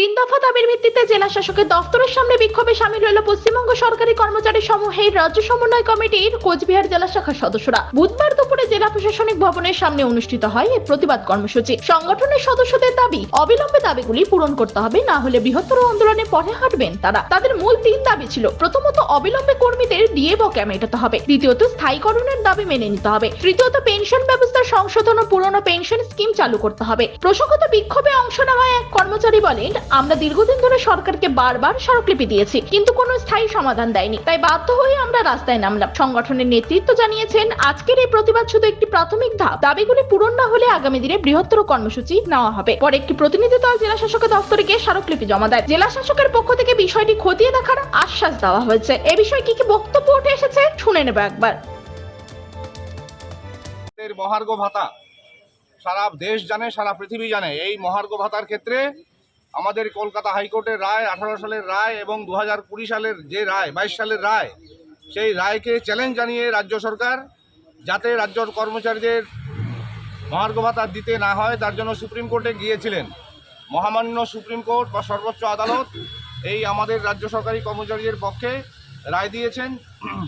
তিন দফা দাবির ভিত্তিতে জেলা শাসকের দফতরের সামনে বিক্ষোভে সামিল হলো পশ্চিমবঙ্গ সরকারি কর্মচারী সমূহের রাজ্য সমন্বয় কমিটির কোচবিহার জেলা শাখার সদস্যরা। বুধবার দুপুরে জেলা প্রশাসনিক ভবনের সামনে অনুষ্ঠিত হয় এই প্রতিবাদ কর্মসূচি। সংগঠনের সদস্যদের দাবি, অবিলম্বে দাবিগুলি পূরণ করতে হবে, না হলে বৃহত্তর আন্দোলনে পথে হাঁটবেন তারা। তাদের মূল তিন দাবি ছিল, প্রথমত অবিলম্বে কর্মীদের ডিএ বকেয়া মেটাতে হবে। দ্বিতীয়ত, স্থায়ীকরণের দাবি মেনে নিতে হবে। তৃতীয়ত, পেনশন ব্যবস্থার সংশোধন ও পুরনো পেনশন স্কিম চালু করতে হবে। প্রসঙ্গত, বিক্ষোভে অংশ নেওয়া এক কর্মচারী বলেন, আমরা দীর্ঘদিন ধরে সরকারকে বারবার স্মারকলিপি দিয়েছি, কিন্তু কোনো স্থায়ী সমাধান দেয়নি। তাই বাধ্য হয়ে আমরা রাস্তায় নামলাম। সংগঠনের নেতৃত্ব জানিয়েছেন, আজকের এই প্রতিবাদ শুধু একটি প্রাথমিক ধাপ। দাবিগুলি পূরণ না হলে আগামী দিনে বৃহত্তর কর্মসূচি নেওয়া হবে। পরে একটি প্রতিনিধি দল জেলা শাসকের দফতরে গিয়ে স্মারকলিপি জমা দেয়। জেলা শাসকের পক্ষ থেকে বিষয়টি খতিয়ে দেখার আশ্বাস দেওয়া হয়েছে। এ বিষয়ে কি কি বক্তব্য উঠে এসেছে, শুনে নেব একবার। এর মহার্ঘ ভাতা। সারা দেশ জানে, সারা পৃথিবী জানে, এই মহার্ঘ ভাতার ক্ষেত্রে আমাদের কলকাতা হাইকোর্টের রায়, আঠারো সালের রায় এবং দু হাজার কুড়ি সালের যে রায়, বাইশ সালের রায়, সেই রায়কে চ্যালেঞ্জ জানিয়ে রাজ্য সরকার যাতে রাজ্য কর্মচারীদের মহার্ঘ ভাতা দিতে না হয়, তার জন্য সুপ্রিম কোর্টে গিয়েছিলেন। মহামান্য সুপ্রিম কোর্ট বা সর্বোচ্চ আদালত এই আমাদের রাজ্য সরকারি কর্মচারীদের পক্ষে রায় দিয়েছেন।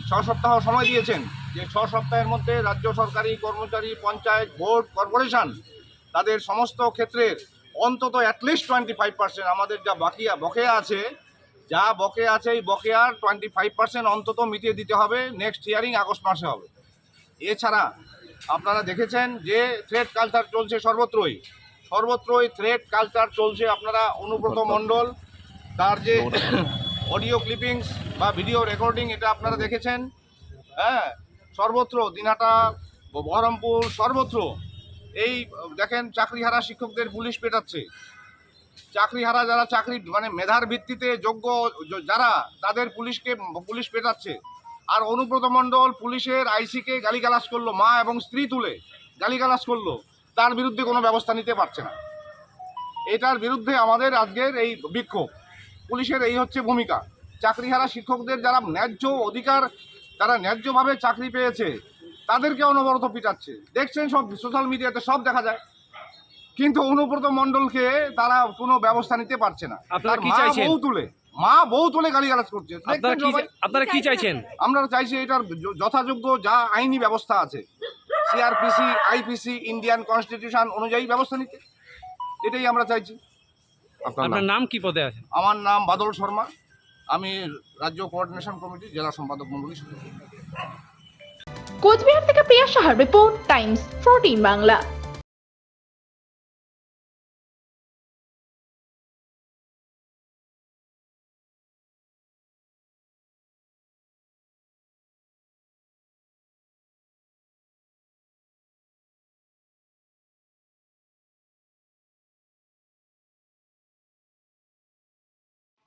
ছ সপ্তাহ সময় দিয়েছেন। যে ছ সপ্তাহের মধ্যে রাজ্য সরকারি কর্মচারী পঞ্চায়েত বোর্ড কর্পোরেশন তাদের সমস্ত ক্ষেত্রের অন্তত অ্যাটলিস্ট টোয়েন্টি ফাইভ পার্সেন্ট আমাদের যা বাকিয়া বকেয়া আছে, যা বকেয়া আছে এই বকেয়ার টোয়েন্টি ফাইভ পার্সেন্ট অন্তত মিটিয়ে দিতে হবে নেক্সট হিয়ারিং আগস্ট মাসে হবে। এছাড়া আপনারা দেখেছেন যে থ্রেড কালচার চলছে সর্বত্রই। সর্বত্রই থ্রেড কালচার চলছে আপনারা অনুব্রত মণ্ডল, তার যে অডিও ক্লিপিংস বা ভিডিও রেকর্ডিং এটা আপনারা দেখেছেন। হ্যাঁ সর্বত্র, দিনহাটা, বহরমপুর, সর্বত্র। এই, দেখেন, চাকরিহারা শিক্ষকদের পুলিশ পেটাচ্ছে। চাকরিহারা যারা চাকরি মানে মেধার ভিত্তিতে যোগ্য যারা, তাদের পুলিশকে পুলিশ পেটাচ্ছে। আর অনুব্রত মণ্ডল পুলিশের আইসিকে গালিগালাজ করল, মা এবং স্ত্রী তুলে গালিগালাজ করল, তার বিরুদ্ধে কোনো ব্যবস্থা নিতে পারছে না। এটার বিরুদ্ধে আমাদের আজকের এই বিক্ষোভ। পুলিশের এই হচ্ছে ভূমিকা। চাকরিহারা শিক্ষকদের যারা ন্যায্য অধিকার, তারা ন্যায্যভাবে চাকরি পেয়েছে তাদেরকে অনবরত পিটাচ্ছে। দেখছেন সব সোশ্যাল মিডিয়াতে সব দেখা যায়। কিন্তু অনুব্রত মণ্ডলকে তারা কোনো ব্যবস্থা নিতে পারছে না। আপনারা কি চাইছেন? বউ তুলে মা বউ তুলে গালিগালাজ করছে। আপনারা কি সবাই? আপনারা কি চাইছেন? আমরা চাইছি এটার যথাযোগ্য যা আইনি ব্যবস্থা আছে সিআরপিসি আইপিসি ইন্ডিয়ান কনস্টিটিউশন অনুযায়ী ব্যবস্থা নিতে। এটাই আমরা চাইছি। আপনার আপনার নাম? কি পদে আছেন আমার নাম বাদল শর্মা। আমি রাজ্য কোঅর্ডিনেশন কমিটি জেলা সম্পাদক মন্ডলী। সদস্য কোচবিহার থেকে প্রিয়া সাহার রিপোর্ট টাইমস ফোরটিন বাংলা।